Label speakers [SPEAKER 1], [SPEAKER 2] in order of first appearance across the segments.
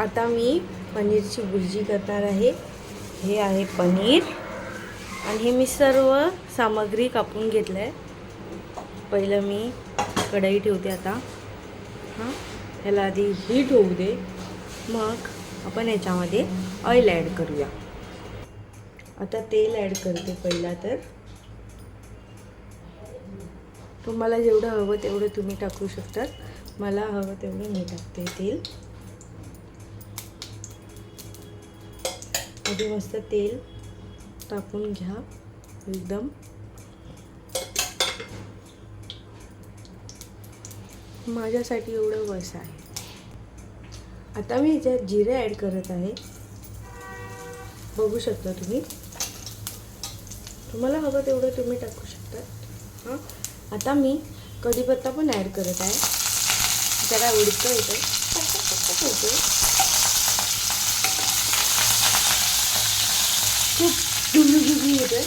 [SPEAKER 1] आता मी पनीरची भुर्जी करणार आहे. हे आहे पनीर. आणि हे मी सर्व सामग्री कापून घेतलं आहे पहिलं मी कढई ठेवते आता. हां ह्याला आधी हीट होऊ दे. मग आपण याच्यामध्ये ऑइल ॲड करूया. आता तेल ॲड करते पहिला तर. तुम्हाला जेवढं हवं तेवढं तुम्ही टाकू शकतात. मला हवं तेवढं मी टाकते तेल. आधी मस्त तेल टाकून घ्या एकदम. माझ्यासाठी एवढं बस आहे. आता मी याच्यात जिरे ॲड करत आहे. बघू शकता तुम्ही. तुम्हाला हवं तेवढं तुम्ही टाकू शकता. हां? आता मी कढीपत्ता पण ॲड करत आहे. त्याला उडतं येतं खूप झुमझुमी येतं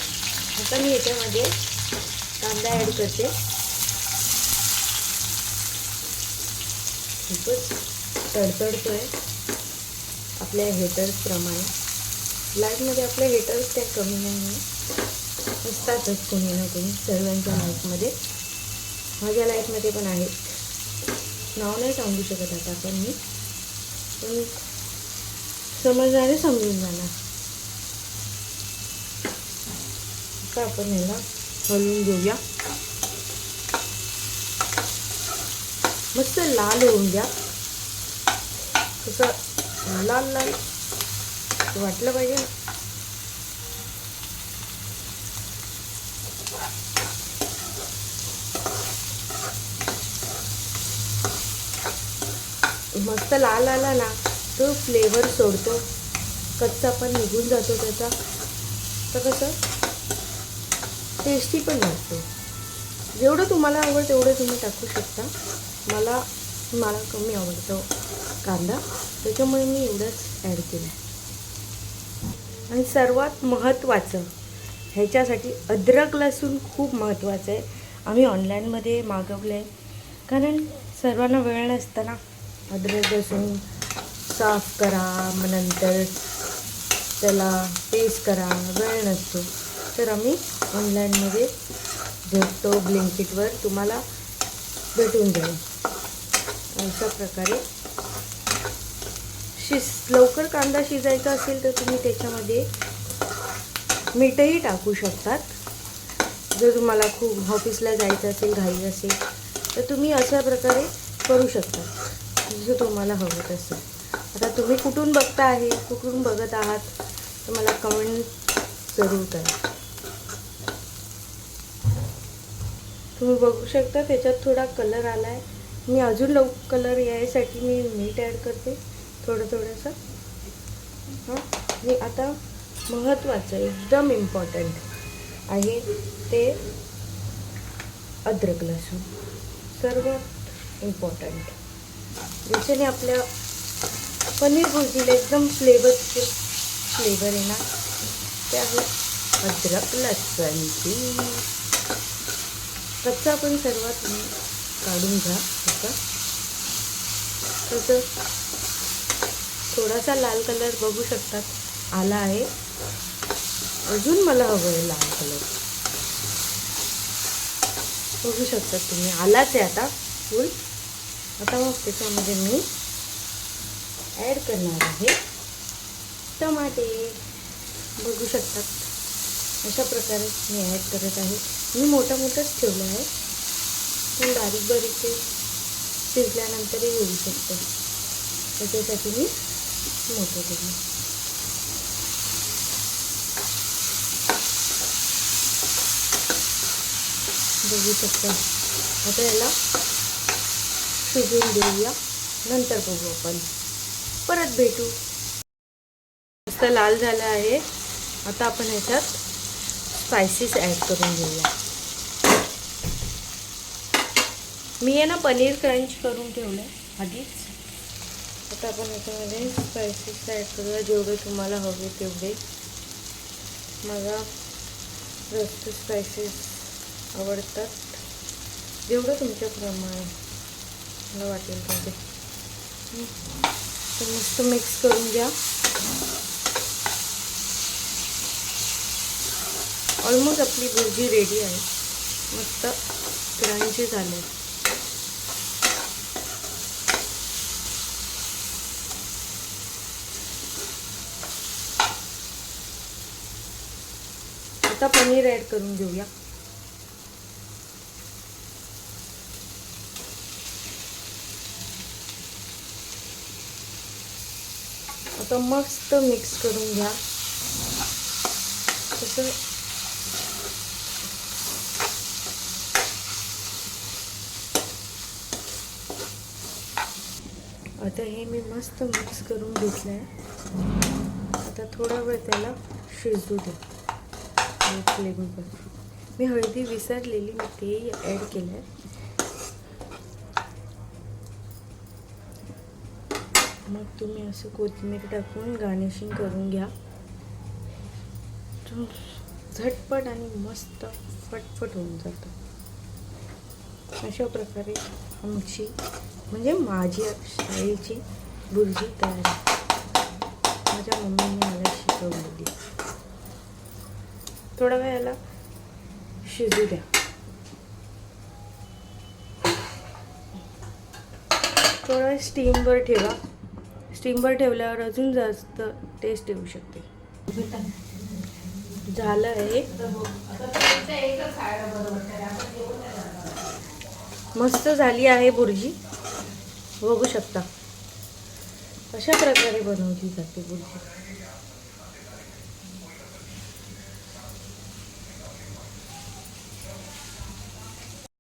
[SPEAKER 1] आता मी याच्यामध्ये कांदा ॲड करते. खूपच तडतडतो आहे आपल्या हेटर्सप्रमाणे लाईफमध्ये आपल्या हेटर्स काही कमी नाही आहे असतातच कोणी ना कोणी सर्वांच्या लाईफमध्ये माझ्या लाईफमध्ये पण आहेत. नाव नाही सांगू शकत आता पण मी. पण समजणारे समजून जाणार. आता आपण ह्याला हलवून घेऊया? मस्त लाल होऊन द्या. कसं लाल लाल वाटलं पाहिजे ना. मस्त लाल आला ना तो फ्लेवर सोडतो. कच्चा पण निघून जातो त्याचा. तर कसं? टेस्टी पण लागतो जेवढं तुम्हाला आवड तेवढं तुम्ही टाकू शकता. मला मला कमी आवडतो कांदा. त्याच्यामुळे मी एवढंच ॲड केलं आणि सर्वात महत्त्वाचं ह्याच्यासाठी अद्रक लसूण खूप महत्त्वाचं आहे. आम्ही ऑनलाईनमध्ये मागवलं आहे कारण सर्वांना वेळ नसताना अद्रक लसूण साफ करा मग नंतर त्याला पेस्ट करा वेळ नसतो. तर आम्ही ऑनलाईनमध्ये भेटतो ब्लिंकिटवर. तुम्हाला भेटून जाईल. अशा प्रकारे. शिज लवकर कांदा शिजायचा असेल तर तुम्ही त्याच्यामध्ये मीठही टाकू शकतात. जर तुम्हाला खूप ऑफिसला जायचं असेल घाई असेल तर तुम्ही अशा प्रकारे करू शकता. जसं तुम्हाला हवं तसं. आता तुम्ही कुठून बघता आहे? कुठून बघत आहात? तर मला कमेंट जरूर करा. तुम्ही बघू शकता त्याच्यात थोडा कलर आला आहे मी अजून लव कलर यायसाठी मी मीठ ॲड करते थोडं थोडंसं. हां? आणि आता महत्त्वाचं एकदम इम्पॉर्टंट आहे ते अद्रक लसूण. सर्वात इम्पॉर्टंट ज्याच्याने आपल्या पनीर भुर्जीला एकदम फ्लेवरचे फ्लेवर येणार ते आहे अद्रक लसणची. कच्चा पण सर्वात तुम्ही काढून घ्या त्याचा तसं थोडासा लाल कलर बघू शकतात. आला आहे. अजून मला हवं आहे लाल कलर. बघू शकतात तुम्ही. आलाच आहे आता फुल. आता मग त्याच्यामध्ये मी ॲड करणार आहे. टमाटे. बघू शकतात अशा प्रकारे मी ॲड करत आहे. मी मोठा मोठाच ठेवलं आहे. पण बारीक बारीक ते शिजल्यानंतरही येऊ शकतं. त्याच्यासाठी मी मोठं ठेवलं. बघू शकतो. आता याला शिजवून देऊया. नंतर बघू आपण. परत भेटू. मस्त लाल झालं आहे. आता आपण ह्याच्यात स्पायसेस ॲड करून घेऊया. मी आहे ना पनीर क्रंच करून ठेवलं आहे आधीच. आता आपण याच्यामध्ये स्पायसेस ॲड करूया जेवढे तुम्हाला हवे तेवढे. मला जास्त स्पायसेस आवडतात. जेवढं तुमच्या प्रमाणे मला वाटेल तेवढे. तर मस्त मिक्स करून घ्या. ऑलमोस्ट आपली भुर्जी रेडी आहे. मस्त क्रंची झाले. आता पनीर ॲड करून घेऊया. आता मस्त मिक्स करून घ्या. तसं आता हे मी मस्त मिक्स करून घेतलं आहे आता थोडा वेळ त्याला शिजू दे. फ्लेवरवर मी हळदी विसरलेली मी ते ॲड केलं आहे मग तुम्ही असं कोथिंबीर टाकून गार्निशिंग करून घ्या. झटपट आणि मस्त फटफट होऊन जातं. अशा प्रकारे आमची म्हणजे माझी शाळेची बुर्जी तयार माझ्या मम्मीने मला शिकवलेली थोडा वेळ याला शिजू द्या. थोडा वेळ स्टीमवर ठेवा. स्टीमवर ठेवल्यावर अजून जास्त टेस्ट येऊ शकते. झालं आहे. मस्त झाली आहे बुर्जी. बघू शकता. अशा प्रकारे बनवली जाते बुर्जी?